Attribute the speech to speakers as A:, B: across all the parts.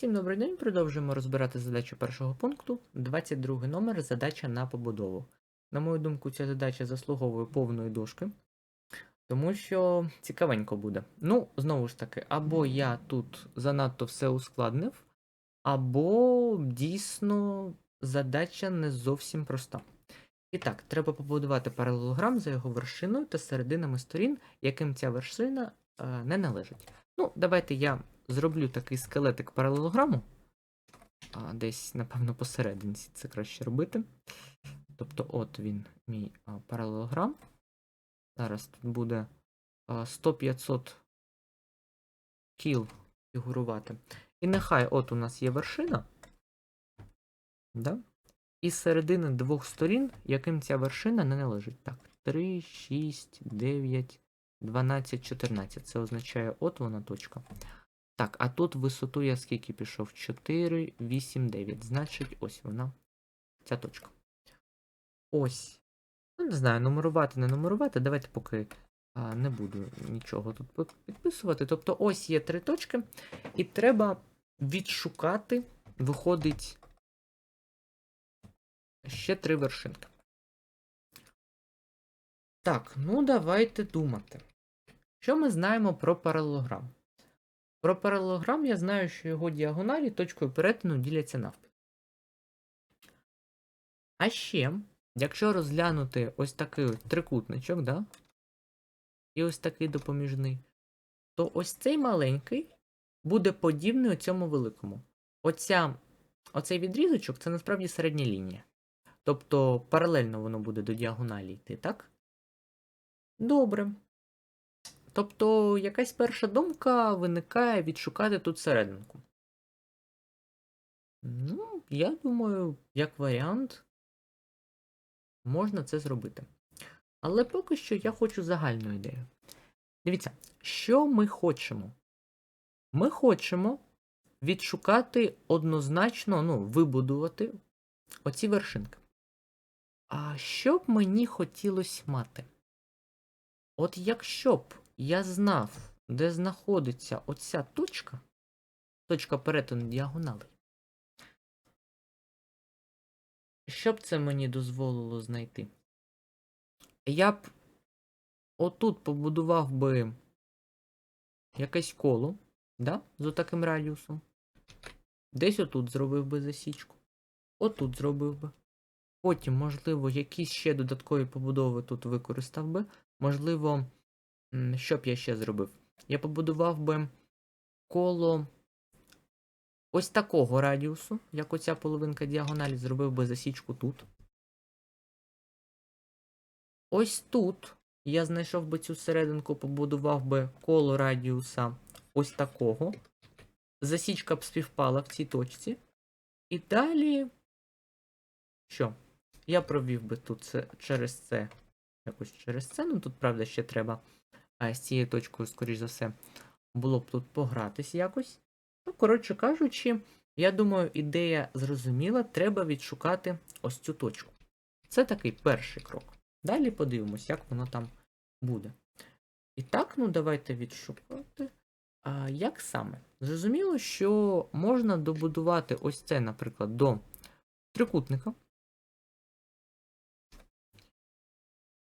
A: Всім добрий день. Продовжуємо розбирати задачу першого пункту. 22 номер задача на побудову. На мою думку, ця задача заслуговує повної дошки, тому що цікавенько буде. Ну, знову ж таки, або я тут занадто все ускладнив, або дійсно задача не зовсім проста. І так, треба побудувати паралелограм за його вершиною та серединами сторін, яким ця вершина е, не належить. Ну, давайте я зроблю такий скелетик паралелограму. А, десь, напевно, посерединці це краще робити. Тобто, от він, мій а, паралелограм. Зараз тут буде 100-500 кіл фігурувати. І нехай от у нас є вершина. Да? І з середини двох сторін, яким ця вершина не належить. Так, 3, 6, 9, 12, 14. Це означає, от вона точка. Так, а тут висоту я скільки пішов? 4, 8, 9. Значить, ось вона. Ця точка. Ось. Ну, не знаю, нумерувати, не нумерувати. Давайте поки а, не буду нічого тут підписувати. Тобто, ось є три точки, і треба відшукати, виходить ще три вершинки. Так, ну давайте думати. Що ми знаємо про паралелограм? Про паралелограм я знаю, що його діагоналі точкою перетину діляться навпіл. А ще, якщо розглянути ось такий от трикутничок, да? і ось такий допоміжний, то ось цей маленький буде подібний цьому великому. Оця, оцей відрізочок це насправді середня лінія. Тобто паралельно воно буде до діагоналі йти, так? Добре. Тобто якась перша думка виникає відшукати тут серединку. Ну, я думаю, як варіант, можна це зробити. Але поки що я хочу загальну ідею. Дивіться, що ми хочемо? Ми хочемо відшукати однозначно, ну, вибудувати оці вершинки. А що б мені хотілося мати? От якщо б я знав, де знаходиться оця точка, точка перетину діагоналей, що б це мені дозволило знайти? Я б отут побудував би якесь коло, да? з отаким радіусом. Десь отут зробив би засічку. Отут зробив би. Потім, можливо, якісь ще додаткові побудови тут використав би. Можливо, що б я ще зробив? Я побудував би коло ось такого радіусу, як оця половинка діагоналі, зробив би засічку тут. Ось тут я знайшов би цю серединку, побудував би коло радіуса ось такого. Засічка б співпала в цій точці. І далі. Що? Я провів би тут це через це. Якось через це. Ну тут, правда, ще треба а, з цією точкою, скоріш за все, було б тут погратись якось. Ну, коротше кажучи, я думаю, ідея зрозуміла, треба відшукати ось цю точку. Це такий перший крок. Далі подивимось, як воно там буде. І так, ну давайте відшукати. А як саме? Зрозуміло, що можна добудувати ось це, наприклад, до трикутника.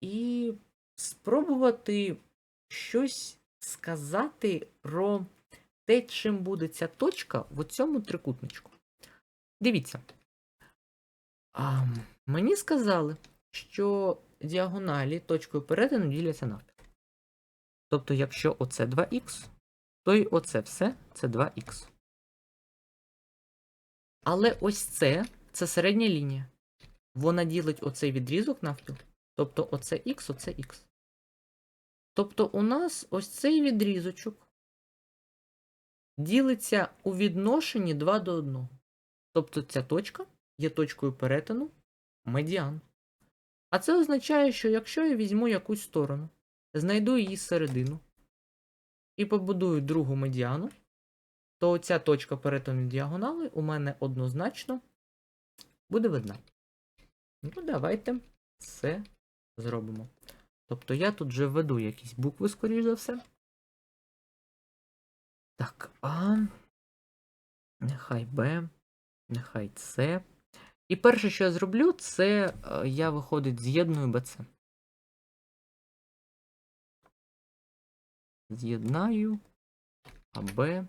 A: І спробувати щось сказати про те, чим буде ця точка в цьому трикутничку. Дивіться. А, мені сказали, що діагоналі точкою перетину діляться навпіл. Тобто, якщо оце 2х, то й оце все це 2х. Але ось це це середня лінія. Вона ділить оцей відрізок навпіл. Тобто оце х, оце х. Тобто у нас ось цей відрізочок ділиться у відношенні 2 до 1. Тобто ця точка є точкою перетину медіан. А це означає, що якщо я візьму якусь сторону, знайду її середину і побудую другу медіану, то оця точка перетину діагонали у мене однозначно буде видна. Ну, давайте це зробимо. Тобто я тут вже введу якісь букви, скоріш за все. Так, а. Нехай Б, нехай С. І перше, що я зроблю, це е, я виходить з'єдную БЦ. З'єднаю АБ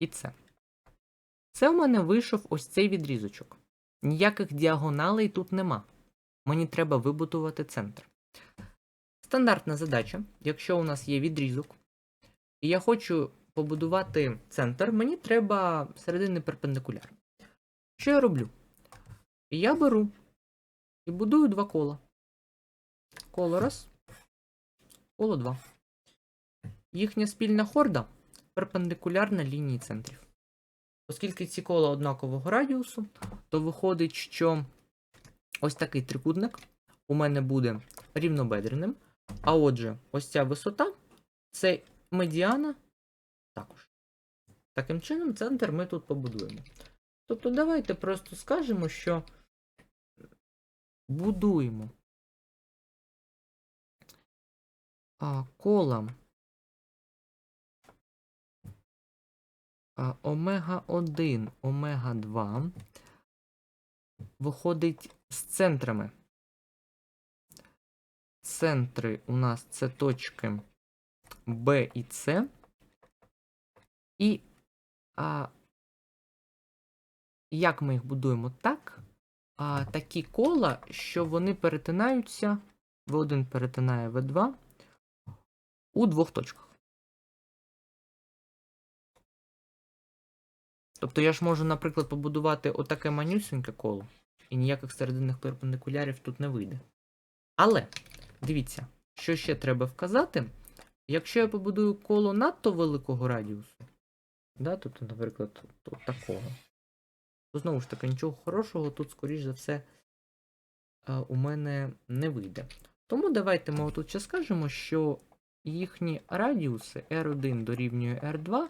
A: і С. Це у мене вийшов ось цей відрізочок. Ніяких діагоналей тут нема. Мені треба вибудувати центр. Стандартна задача, якщо у нас є відрізок, і я хочу побудувати центр, мені треба серединний перпендикуляр. Що я роблю? Я беру і будую два кола. Коло раз, коло два. Їхня спільна хорда перпендикулярна лінії центрів. Оскільки ці кола однакового радіусу, то виходить, що ось такий трикутник у мене буде рівнобедреним. А отже, ось ця висота це медіана також. Таким чином, центр ми тут побудуємо. Тобто, давайте просто скажемо, що будуємо а, кола а, омега 1, омега 2 виходить з центрами. Центри у нас це точки B і C. І а, як ми їх будуємо так? А, такі кола, що вони перетинаються, V1 перетинає V2 у двох точках. Тобто я ж можу, наприклад, побудувати отаке манюсеньке коло, і ніяких серединних перпендикулярів тут не вийде. Але, дивіться, що ще треба вказати. Якщо я побудую коло надто великого радіусу, да, тобто, наприклад, тут такого, то знову ж таки нічого хорошого тут, скоріш за все, у мене не вийде. Тому давайте ми отут ще скажемо, що їхні радіуси R1 дорівнює R2,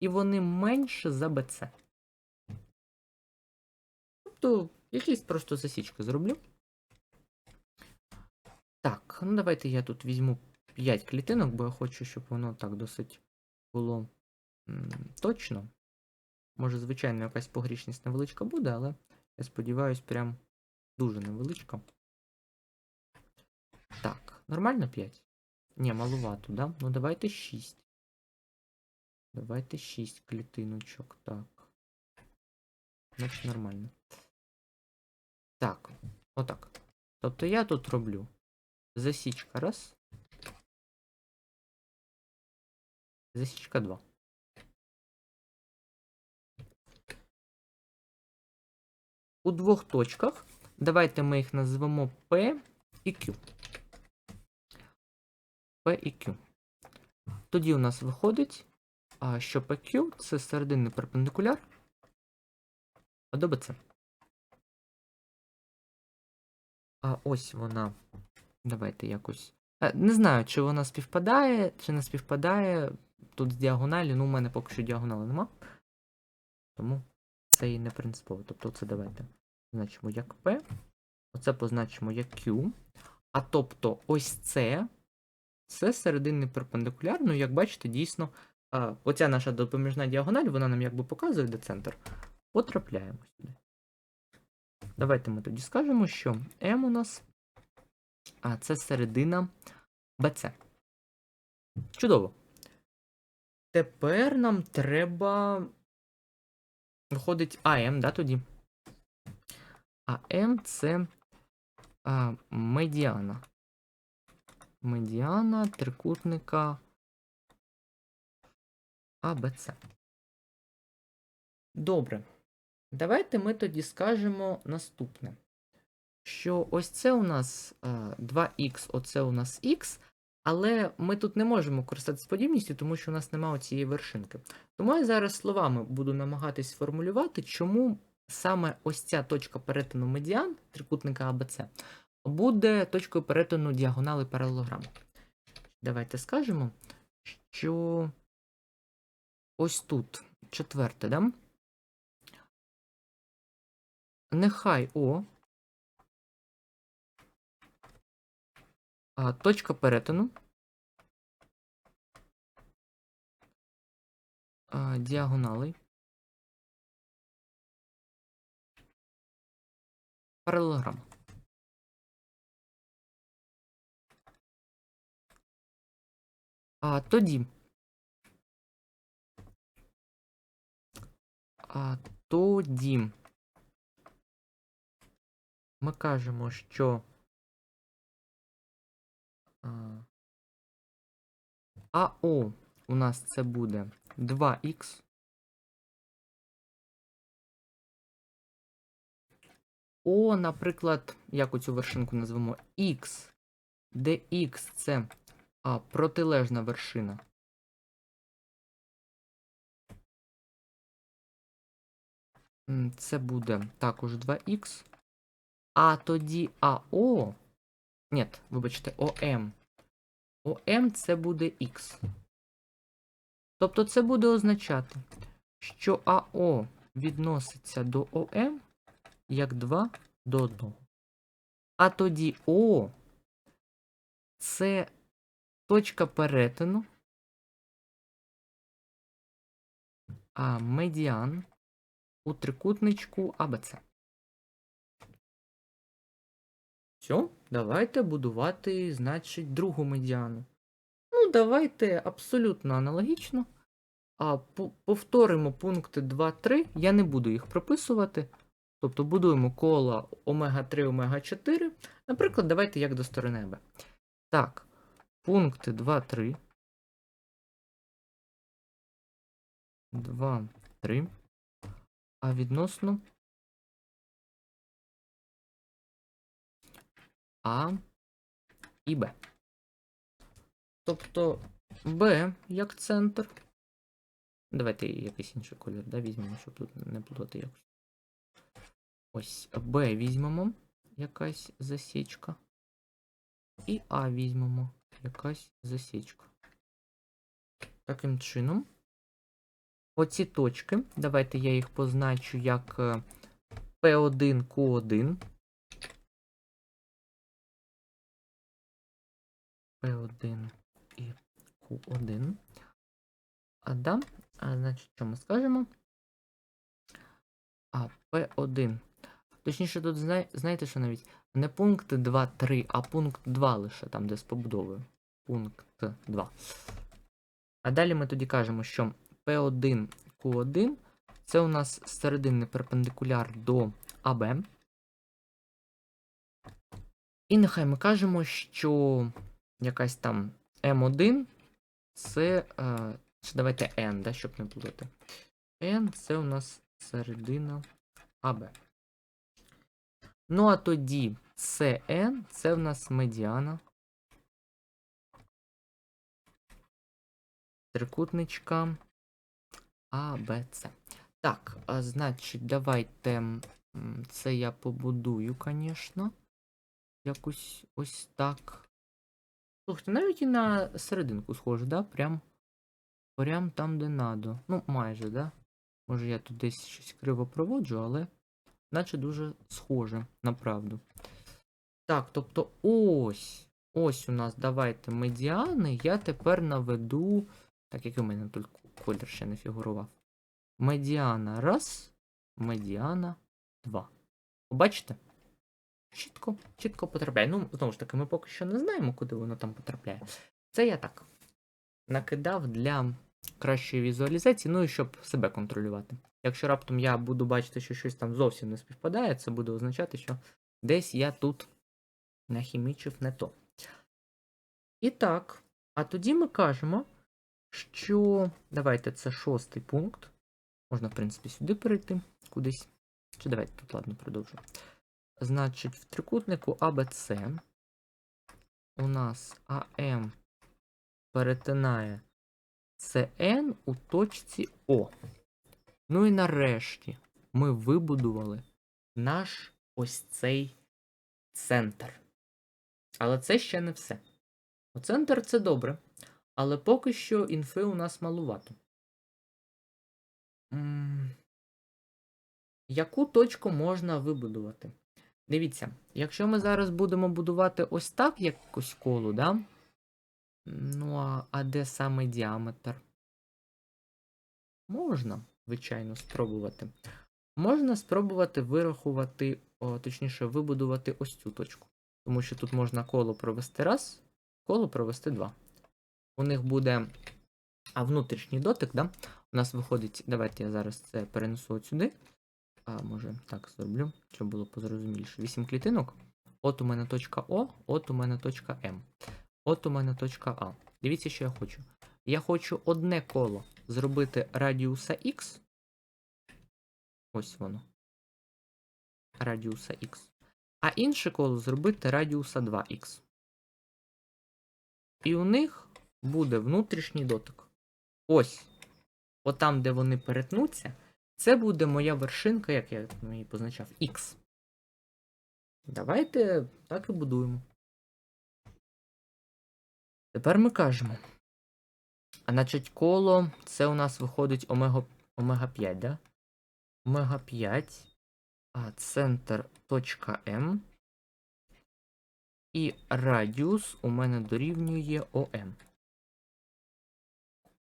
A: і вони менше за BC. Тобто, якісь просто засічки зроблю. Так, ну давайте я тут візьму 5 клітинок, бо я хочу, щоб воно так досить було точно. Може, звичайно, якась погрішність невеличка буде, але я сподіваюся, прям дуже невеличка. Так, нормально 5? Ні, малувато, да? Ну давайте 6. Давайте 6 клітиночок, так. Значить, нормально. Так, отак. Тобто я тут роблю засічка раз. Засічка 2. У двох точках. Давайте ми їх назвемо P і Q. P і Q. Тоді у нас виходить, що PQ це серединний перпендикуляр до BC. А ось вона. Давайте якось. Е, Не знаю, чи вона співпадає, чи не співпадає. Тут з діагоналі, ну, у мене поки що діагонали нема. Тому це і не принципово. Тобто це давайте позначимо як P. Оце позначимо як Q. А тобто ось це. Це серединний перпендикуляр. Ну, як бачите, дійсно, а, оця наша допоміжна діагональ, вона нам якби показує, де центр. Потрапляємо сюди. Давайте ми тоді скажемо, що M у нас а, це середина BC. Чудово. Тепер нам треба. Виходить АМ, да, тоді? АМ це а, медіана. Медіана трикутника АБЦ. Добре. Давайте ми тоді скажемо наступне. Що ось це у нас 2х, оце у нас х, але ми тут не можемо користатися подібністю, тому що у нас немає цієї вершинки. Тому я зараз словами буду намагатись сформулювати, чому саме ось ця точка перетину медіан трикутника АБЦ буде точкою перетину діагонали паралелограму. Давайте скажемо, що ось тут четверте, да? нехай О. А, Точка перетину. А, Діагонали. Паралелограм. А тоді. А тоді. Ми кажемо, що. а, АО у нас це буде 2х. О, наприклад, як оцю вершинку назвемо Х, де Х це а, протилежна вершина. Це буде також 2х. А тоді АО. Ні, вибачте, ОМ. ОМ це буде х. Тобто це буде означати, що АО відноситься до ОМ як 2 до 1. А тоді О це точка перетину, а медіан у трикутничку АБЦ. Все, давайте будувати, значить, другу медіану. Ну, давайте абсолютно аналогічно. А повторимо пункти 2-3. Я не буду їх прописувати. Тобто будуємо кола омега-3, омега-4. Наприклад, давайте як до сторони. Так, пункти 2-3. 2, 3. А відносно А і Б. Тобто Б як центр. Давайте якийсь інший колір, да, візьмемо, щоб тут не плутати якось. Ось Б візьмемо, якась засічка. І А візьмемо, якась засічка. Таким чином. Оці точки, давайте я їх позначу як е, P1, Q1. P1 і Q1. А да, а значить, що ми скажемо? А, P1. Точніше, тут знає, знаєте, що навіть не пункт 2, 3, а пункт 2 лише там, де з побудовою. Пункт 2. А далі ми тоді кажемо, що P1, Q1 це у нас серединний перпендикуляр до АБ. І нехай ми кажемо, що якась там М1 це. Е, чи давайте N, да, щоб не плутати. N це у нас середина АБ. Ну, а тоді CN це в нас медіана. Трикутничка АБЦ. Так, а, значить, давайте це я побудую, звісно. Якось ось так. Слухайте, навіть і на серединку схоже, да? Прям, прям там, де надо. Ну, майже, да? Може я тут десь щось криво проводжу, але наче дуже схоже на правду. Так, тобто ось. Ось у нас давайте медіани. Я тепер наведу. Так, як у мене тут колір ще не фігурував. Медіана раз, медіана два. Бачите? Чітко, чітко потрапляє. Ну, знову ж таки, ми поки що не знаємо, куди воно там потрапляє. Це я так накидав для кращої візуалізації, ну і щоб себе контролювати. Якщо раптом я буду бачити, що щось там зовсім не співпадає, це буде означати, що десь я тут нахімічив не то. І так, а тоді ми кажемо, що. Давайте це шостий пункт. Можна, в принципі, сюди перейти кудись. Чи давайте тут, ладно, продовжу. Значить, в трикутнику АБЦ у нас АМ перетинає СН у точці О. Ну і нарешті ми вибудували наш ось цей центр. Але це ще не все. У центр це добре, але поки що інфи у нас малувато. Яку точку можна вибудувати? Дивіться, якщо ми зараз будемо будувати ось так, якось коло, да? Ну, а, а де саме діаметр? Можна, звичайно, спробувати. можна спробувати вирахувати, о, точніше, вибудувати ось цю точку. Тому що тут можна коло провести раз, коло провести два. У них буде а внутрішній дотик, да? У нас виходить. Давайте я зараз це перенесу от сюди. А може так зроблю, щоб було позрозуміліше. 8 клітинок. От у мене точка О, от у мене точка М. От у мене точка А. Дивіться, що я хочу. Я хочу одне коло зробити радіуса Х. Ось воно. Радіуса Х. А інше коло зробити радіуса 2х. І у них буде внутрішній дотик. Ось. Отам, де вони перетнуться, це буде моя вершинка, як я її позначав, Х. Давайте так і будуємо. Тепер ми кажемо. А значить, коло це у нас виходить омега, омега 5, да? Омега 5. А центр точка М. І радіус у мене дорівнює ОМ.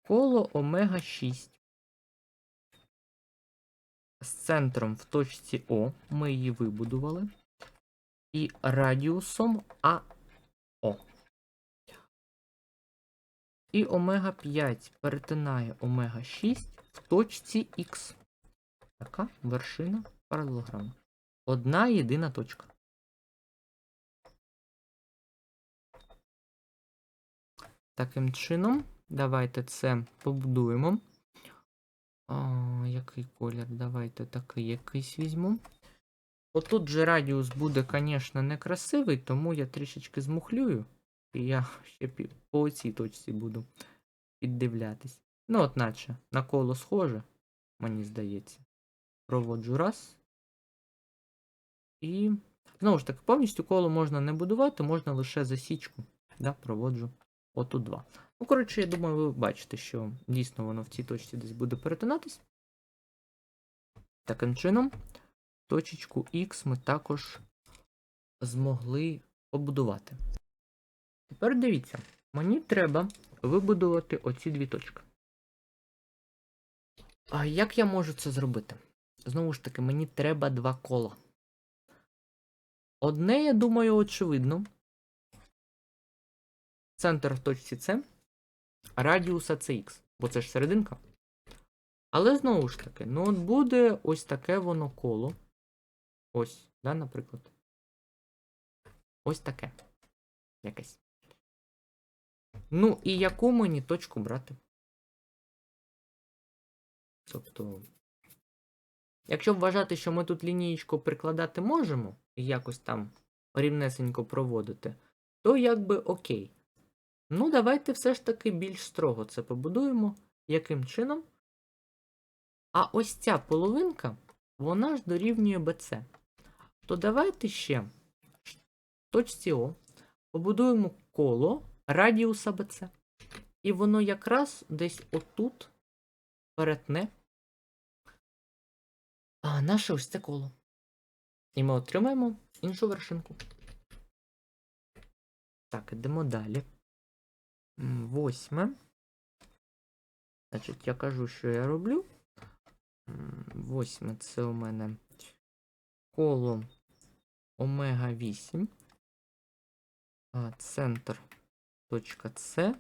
A: Коло омега 6. З центром в точці О ми її вибудували. І радіусом АО. І омега 5 перетинає омега 6 в точці Х. Така вершина паралелограму. Одна єдина точка. Таким чином, давайте це побудуємо. А, який колір? Давайте такий якийсь візьму. Отут же радіус буде, звісно, некрасивий, тому я трішечки змухлюю. І я ще по цій точці буду піддивлятись. Ну, от наче на коло схоже, мені здається. Проводжу раз. І. Знову ж таки, повністю коло можна не будувати, можна лише засічку. Да, проводжу отут два. Ну, коротше, я думаю, ви бачите, що дійсно воно в цій точці десь буде перетинатись. Таким чином, точечку X ми також змогли побудувати. Тепер дивіться, мені треба вибудувати оці дві точки. А як я можу це зробити? Знову ж таки, мені треба два кола. Одне, я думаю, очевидно. Центр в точці С, радіуса CX, бо це ж серединка. Але знову ж таки, ну от буде ось таке воно коло. Ось, да, наприклад. Ось таке. Якесь. Ну, і яку мені точку брати? Тобто. Якщо вважати, що ми тут лінієчку прикладати можемо і якось там рівнесенько проводити, то якби окей. Ну, давайте все ж таки більш строго це побудуємо. Яким чином? А ось ця половинка, вона ж дорівнює BC. То давайте ще в точці О побудуємо коло радіуса BC. І воно якраз десь отут перетне а, наше ось це коло. І ми отримаємо іншу вершинку. Так, йдемо далі. Восьме. Значить, я кажу, що я роблю. Восьме це у мене коло омега 8. Центр точка С.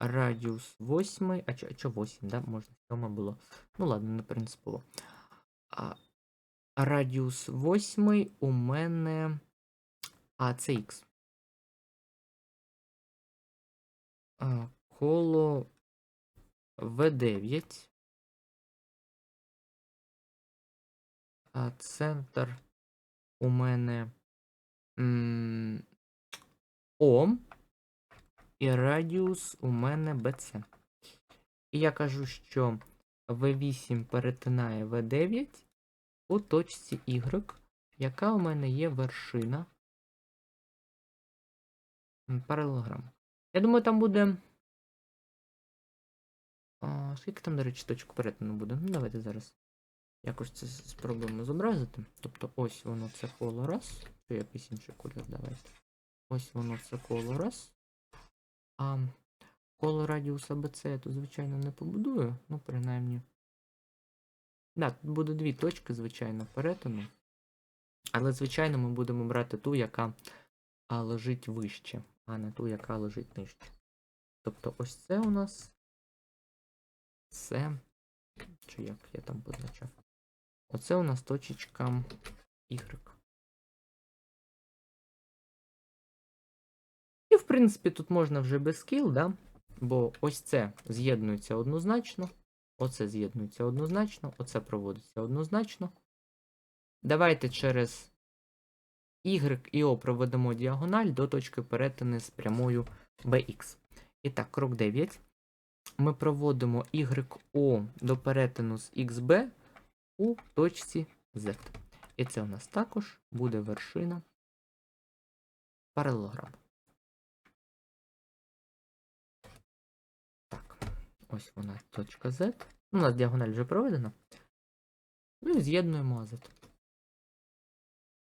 A: Радіус 8. А чо 8, да? Можна 7 було. Ну ладно, не принципово. А, радіус 8 у мене. А, це Х. коло В9. А центр у мене м, О. І радіус у мене BC. І я кажу, що V8 перетинає V9 у точці Y, яка у мене є вершина м, паралелограму. Я думаю, там буде. А, скільки там, до речі, точок перетину буде? Ну, давайте зараз якось це спробуємо зобразити. Тобто ось воно це коло раз. Чи якийсь інший колір, давайте. Ось воно це коло раз. А коло радіуса BC я тут, звичайно, не побудую. Ну, принаймні. Да, тут буде дві точки, звичайно, перетину. Але, звичайно, ми будемо брати ту, яка лежить вище, а не ту, яка лежить нижче. Тобто ось це у нас. Це. Чи як я там позначав? Оце у нас точечка Y. І, в принципі, тут можна вже без скіл, да? Бо ось це з'єднується однозначно. Оце з'єднується однозначно, оце проводиться однозначно. Давайте через Y і O проведемо діагональ до точки перетину з прямою BX. І так, крок 9. Ми проводимо YO до перетину з XB у точці Z. І це у нас також буде вершина паралелограму. Так, ось вона точка Z. У нас діагональ вже проведена. Ну і з'єднуємо AZ.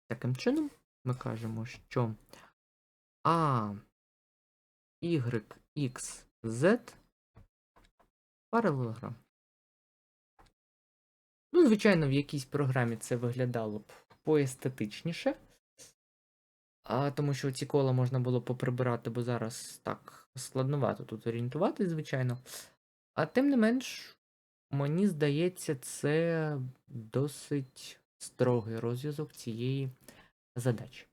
A: Таким чином, ми кажемо, що А, Y, X, Z паралелограм. Ну, звичайно, в якійсь програмі це виглядало б поестетичніше. А, тому що ці кола можна було поприбирати, бо зараз так складновато тут орієнтуватись, звичайно. А тим не менш, мені здається, це досить строгий розв'язок цієї задачі.